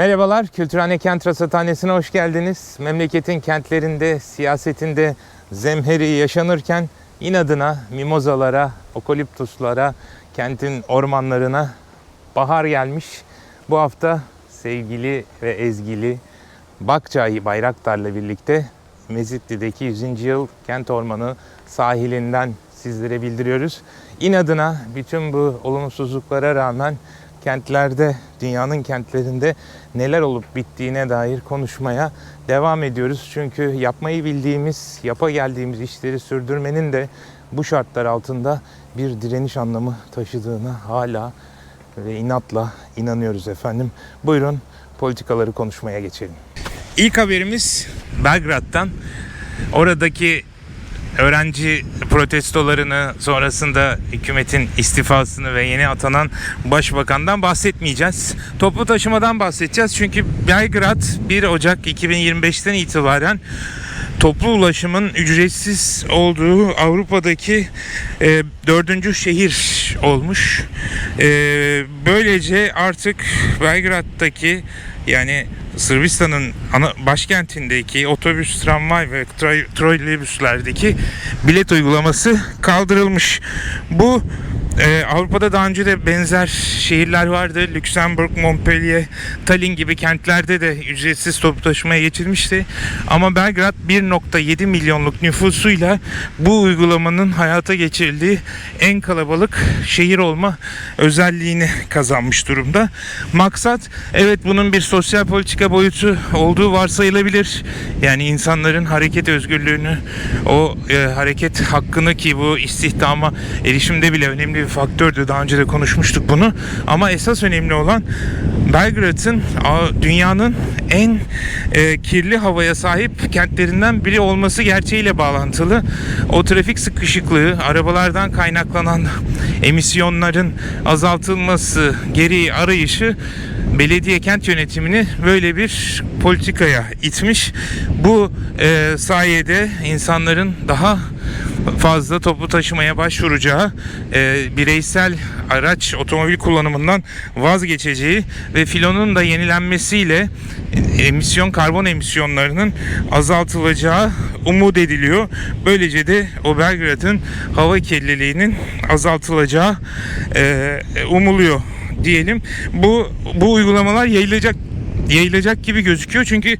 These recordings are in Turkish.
Merhabalar, Kültürhane Kent Rasathanesi'ne hoş geldiniz. Memleketin kentlerinde, siyasetinde zemheri yaşanırken inadına mimozalara, okaliptuslara, kentin ormanlarına bahar gelmiş. Bu hafta sevgili ve ezgili Bakçay Bayraktar'la birlikte Mezitli'deki 100. yıl kent ormanı sahilinden sizlere bildiriyoruz. İnadına bütün bu olumsuzluklara rağmen kentlerde, dünyanın kentlerinde neler olup bittiğine dair konuşmaya devam ediyoruz. Çünkü yapmayı bildiğimiz, yapa geldiğimiz işleri sürdürmenin de bu şartlar altında bir direniş anlamı taşıdığına hala ve inatla inanıyoruz efendim. Buyurun politikaları konuşmaya geçelim. İlk haberimiz Belgrad'dan. Oradaki öğrenci protestolarını sonrasında hükümetin istifasını ve yeni atanan başbakandan bahsetmeyeceğiz. Toplu taşımadan bahsedeceğiz. Çünkü Belgrad 1 Ocak 2025'ten itibaren toplu ulaşımın ücretsiz olduğu Avrupa'daki e, dördüncü şehir olmuş. E, böylece artık Belgrad'daki yani Sırbistan'ın ana başkentindeki otobüs, tramvay ve tra- trolleybüslerdeki bilet uygulaması kaldırılmış. Bu e, Avrupa'da daha önce de benzer şehirler vardı. Lüksemburg, Montpellier, Tallinn gibi kentlerde de ücretsiz toplu taşımaya geçilmişti. Ama Belgrad 1.7 milyonluk nüfusuyla bu uygulamanın hayata geçirildiği en kalabalık şehir olma özelliğini kazanmış durumda. Maksat evet bunun bir sosyal politika boyutu olduğu varsayılabilir. Yani insanların hareket özgürlüğünü, o e, hareket hakkını ki bu istihdama erişimde bile önemli bir faktördü. Daha önce de konuşmuştuk bunu. Ama esas önemli olan Belgrad'ın dünyanın en e, kirli havaya sahip kentlerinden biri olması gerçeğiyle bağlantılı. O trafik sıkışıklığı, arabalardan kaynaklanan emisyonların azaltılması, geri arayışı belediye kent yönetimini böyle bir politikaya itmiş. Bu e, sayede insanların daha fazla toplu taşımaya başvuracağı, e, bireysel araç otomobil kullanımından vazgeçeceği ve filonun da yenilenmesiyle emisyon karbon emisyonlarının azaltılacağı umut ediliyor. Böylece de o Belgrad'ın hava kirliliğinin azaltılacağı e, umuluyor diyelim. Bu bu uygulamalar yayılacak yayılacak gibi gözüküyor çünkü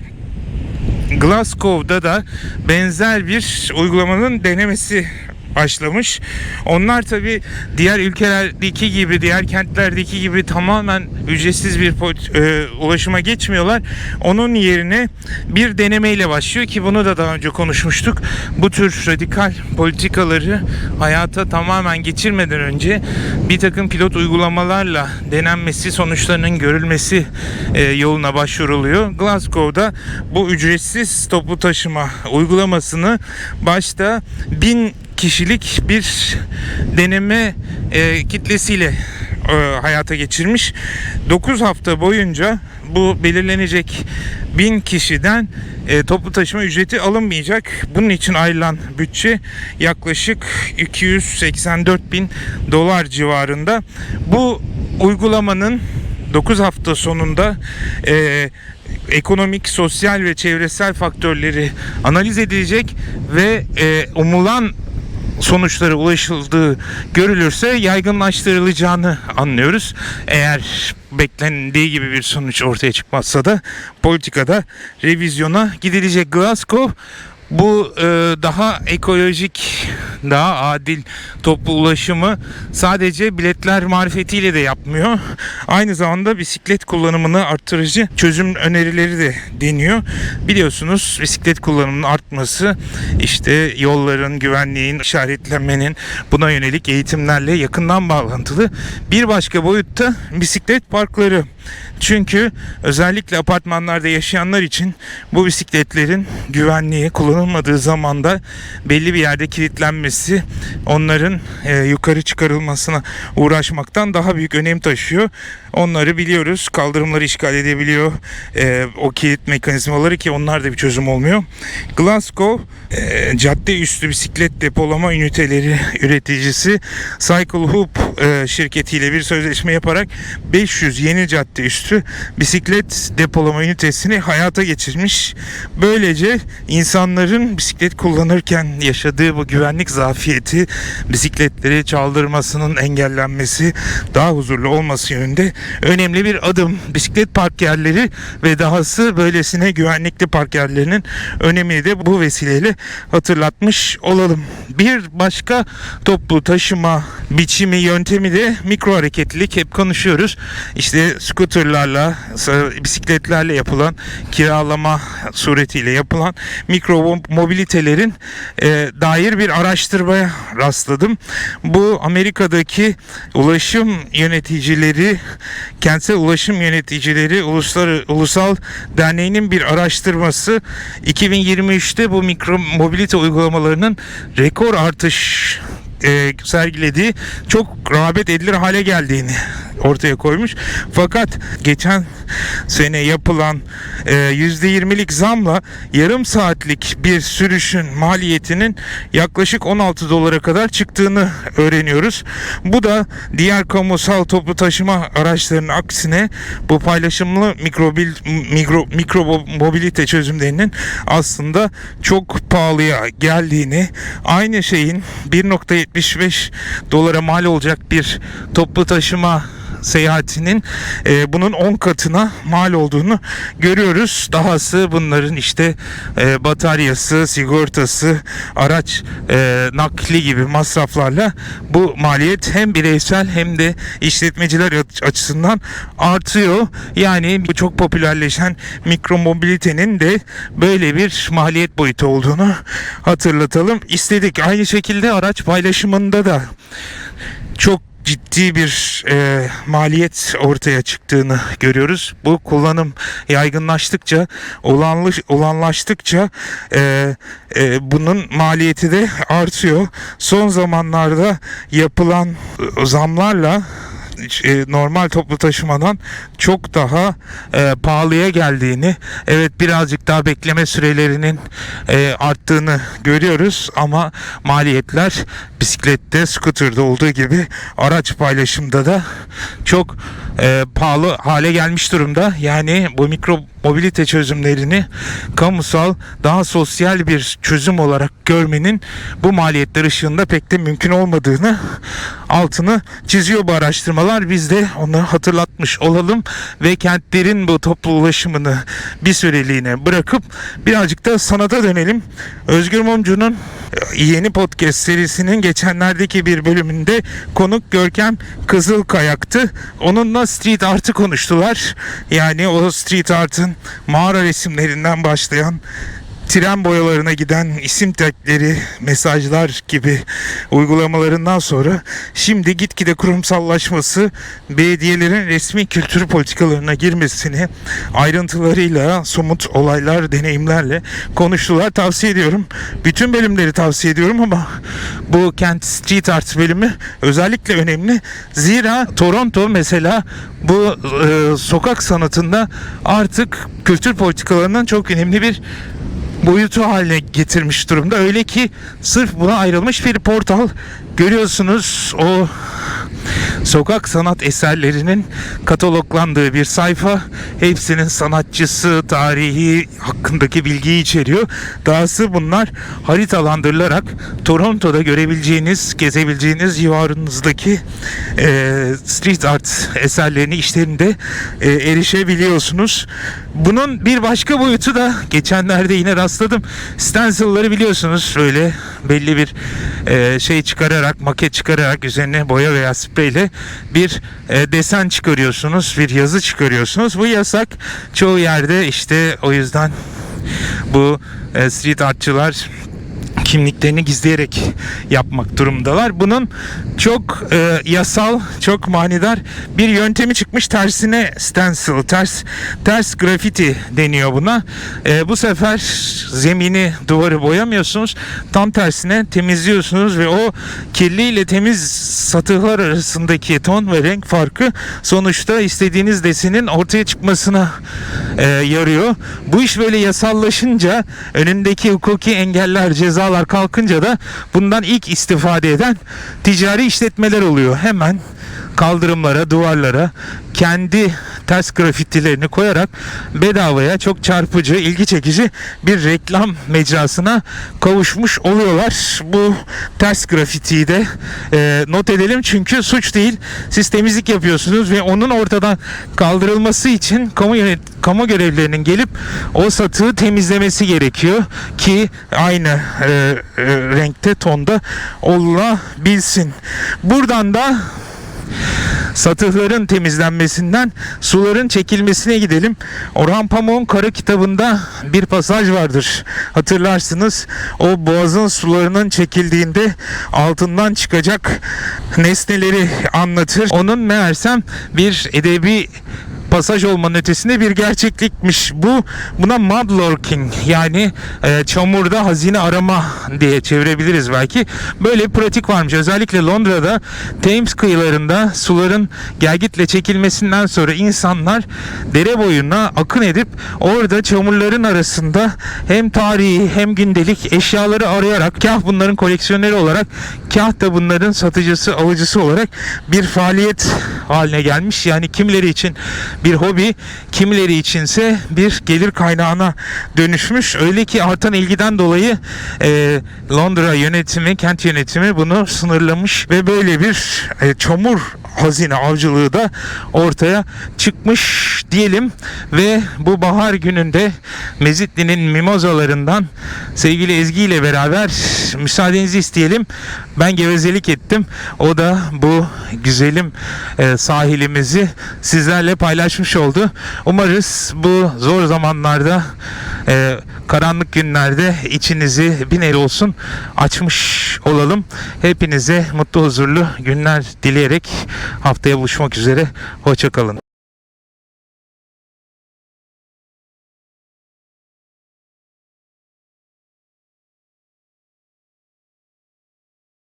Glasgow'da da benzer bir uygulamanın denemesi başlamış. Onlar tabi diğer ülkelerdeki gibi, diğer kentlerdeki gibi tamamen ücretsiz bir e, ulaşıma geçmiyorlar. Onun yerine bir denemeyle başlıyor ki bunu da daha önce konuşmuştuk. Bu tür radikal politikaları hayata tamamen geçirmeden önce bir takım pilot uygulamalarla denenmesi, sonuçlarının görülmesi e, yoluna başvuruluyor. Glasgow'da bu ücretsiz toplu taşıma uygulamasını başta bin kişilik bir deneme e, kitlesiyle e, hayata geçirmiş. 9 hafta boyunca bu belirlenecek bin kişiden e, toplu taşıma ücreti alınmayacak. Bunun için ayrılan bütçe yaklaşık 284 bin dolar civarında. Bu uygulamanın 9 hafta sonunda e, ekonomik, sosyal ve çevresel faktörleri analiz edilecek ve e, umulan sonuçlara ulaşıldığı görülürse yaygınlaştırılacağını anlıyoruz. Eğer beklendiği gibi bir sonuç ortaya çıkmazsa da politikada revizyona gidilecek. Glasgow bu e, daha ekolojik, daha adil toplu ulaşımı sadece biletler marifetiyle de yapmıyor. Aynı zamanda bisiklet kullanımını arttırıcı çözüm önerileri de deniyor. Biliyorsunuz bisiklet kullanımının artması işte yolların, güvenliğin, işaretlenmenin buna yönelik eğitimlerle yakından bağlantılı. Bir başka boyutta bisiklet parkları. Çünkü özellikle apartmanlarda yaşayanlar için bu bisikletlerin güvenliği kullanılmadığı zamanda belli bir yerde kilitlenmesi onların e, yukarı çıkarılmasına uğraşmaktan daha büyük önem taşıyor. Onları biliyoruz. Kaldırımları işgal edebiliyor. E, o kilit mekanizmaları ki onlar da bir çözüm olmuyor. Glasgow e, cadde üstü bisiklet depolama üniteleri üreticisi Cycle Hoop e, şirketiyle bir sözleşme yaparak 500 yeni cadde cadde üstü bisiklet depolama ünitesini hayata geçirmiş. Böylece insanların bisiklet kullanırken yaşadığı bu güvenlik zafiyeti, bisikletleri çaldırmasının engellenmesi, daha huzurlu olması yönünde önemli bir adım. Bisiklet park yerleri ve dahası böylesine güvenlikli park yerlerinin önemini de bu vesileyle hatırlatmış olalım. Bir başka toplu taşıma biçimi yöntemi de mikro hareketlilik hep konuşuyoruz. İşte scooterlarla, bisikletlerle yapılan kiralama suretiyle yapılan mikro mobilitelerin e, dair bir araştırmaya rastladım. Bu Amerika'daki ulaşım yöneticileri, kentsel ulaşım yöneticileri uluslararası ulusal derneğinin bir araştırması 2023'te bu mikro mobilite uygulamalarının rekor artış e, sergilediği çok rağbet edilir hale geldiğini ortaya koymuş. Fakat geçen sene yapılan e, %20'lik zamla yarım saatlik bir sürüşün maliyetinin yaklaşık 16 dolara kadar çıktığını öğreniyoruz. Bu da diğer kamusal toplu taşıma araçlarının aksine bu paylaşımlı mikrobil, mikro, mikro mobilite çözümlerinin aslında çok pahalıya geldiğini, aynı şeyin 1.75 dolara mal olacak bir toplu taşıma seyahatinin e, bunun 10 katına mal olduğunu görüyoruz. Dahası bunların işte e, bataryası, sigortası, araç e, nakli gibi masraflarla bu maliyet hem bireysel hem de işletmeciler açısından artıyor. Yani bu çok popülerleşen mikro mobilitenin de böyle bir maliyet boyutu olduğunu hatırlatalım istedik. Aynı şekilde araç paylaşımında da çok ciddi bir e, maliyet ortaya çıktığını görüyoruz. Bu kullanım yaygınlaştıkça, olanlı, olanlaştıkça e, e, bunun maliyeti de artıyor. Son zamanlarda yapılan zamlarla e, normal toplu taşımadan çok daha e, pahalıya geldiğini, evet birazcık daha bekleme sürelerinin e, arttığını görüyoruz. Ama maliyetler bisiklette, scooter'da olduğu gibi araç paylaşımda da çok e, pahalı hale gelmiş durumda. Yani bu mikro mobilite çözümlerini kamusal, daha sosyal bir çözüm olarak görmenin bu maliyetler ışığında pek de mümkün olmadığını altını çiziyor bu araştırmalar. Biz de onu hatırlatmış olalım ve kentlerin bu toplu ulaşımını bir süreliğine bırakıp birazcık da sanata dönelim. Özgür Mumcu'nun yeni podcast serisinin geçenlerdeki bir bölümünde konuk Görkem Kızılkayak'tı. Onunla street art'ı konuştular. Yani o street art'ın mağara resimlerinden başlayan tren boyalarına giden isim tekleri, mesajlar gibi uygulamalarından sonra şimdi gitgide kurumsallaşması, belediyelerin resmi kültür politikalarına girmesini ayrıntılarıyla, somut olaylar, deneyimlerle konuştular. Tavsiye ediyorum. Bütün bölümleri tavsiye ediyorum ama bu Kent Street Art bölümü özellikle önemli. Zira Toronto mesela bu e, sokak sanatında artık kültür politikalarından çok önemli bir boyutu haline getirmiş durumda. Öyle ki sırf buna ayrılmış bir portal görüyorsunuz o sokak sanat eserlerinin kataloglandığı bir sayfa. Hepsinin sanatçısı, tarihi hakkındaki bilgiyi içeriyor. Dahası bunlar haritalandırılarak Toronto'da görebileceğiniz, gezebileceğiniz civarınızdaki e, street art eserlerini işlerinde e, erişebiliyorsunuz. Bunun bir başka boyutu da geçenlerde yine rastladım. Stencil'ları biliyorsunuz böyle belli bir e, şey çıkararak, maket çıkararak üzerine boya veya spreyle bir e, desen çıkarıyorsunuz, bir yazı çıkarıyorsunuz. Bu yasak çoğu yerde işte o yüzden bu e, street artçılar kimliklerini gizleyerek yapmak durumundalar. Bunun çok e, yasal, çok manidar bir yöntemi çıkmış. Tersine stencil, ters ters grafiti deniyor buna. E, bu sefer zemini, duvarı boyamıyorsunuz. Tam tersine temizliyorsunuz ve o kirli ile temiz satıhlar arasındaki ton ve renk farkı sonuçta istediğiniz desenin ortaya çıkmasına e, yarıyor. Bu iş böyle yasallaşınca önündeki hukuki engeller, cezalar kalkınca da bundan ilk istifade eden ticari işletmeler oluyor. Hemen kaldırımlara, duvarlara kendi ters grafitilerini koyarak bedavaya çok çarpıcı, ilgi çekici bir reklam mecrasına kavuşmuş oluyorlar. Bu ters grafitiyi de e, not edelim çünkü suç değil. Siz temizlik yapıyorsunuz ve onun ortadan kaldırılması için kamu yönet kamu görevlilerinin gelip o satığı temizlemesi gerekiyor ki aynı e, e, renkte tonda olabilsin. Buradan da satıhların temizlenmesinden suların çekilmesine gidelim. Orhan Pamuk'un Kara kitabında bir pasaj vardır. Hatırlarsınız o boğazın sularının çekildiğinde altından çıkacak nesneleri anlatır. Onun meğersem bir edebi pasaj olmanın ötesinde bir gerçeklikmiş. Bu buna mudlarking yani e, çamurda hazine arama diye çevirebiliriz belki. Böyle bir pratik varmış. Özellikle Londra'da Thames kıyılarında suların gelgitle çekilmesinden sonra insanlar dere boyuna akın edip orada çamurların arasında hem tarihi hem gündelik eşyaları arayarak kah bunların koleksiyoneri olarak kah da bunların satıcısı alıcısı olarak bir faaliyet haline gelmiş. Yani kimileri için bir hobi, kimileri içinse bir gelir kaynağına dönüşmüş. Öyle ki artan ilgiden dolayı e, Londra yönetimi, kent yönetimi bunu sınırlamış ve böyle bir e, çamur hazine avcılığı da ortaya çıkmış diyelim ve bu bahar gününde Mezitli'nin mimozalarından sevgili Ezgi ile beraber müsaadenizi isteyelim. Ben gevezelik ettim. O da bu güzelim e, sahilimizi sizlerle paylaşmış oldu. Umarız bu zor zamanlarda e, karanlık günlerde içinizi bir el olsun açmış olalım. Hepinize mutlu huzurlu günler dileyerek haftaya buluşmak üzere. Hoşçakalın.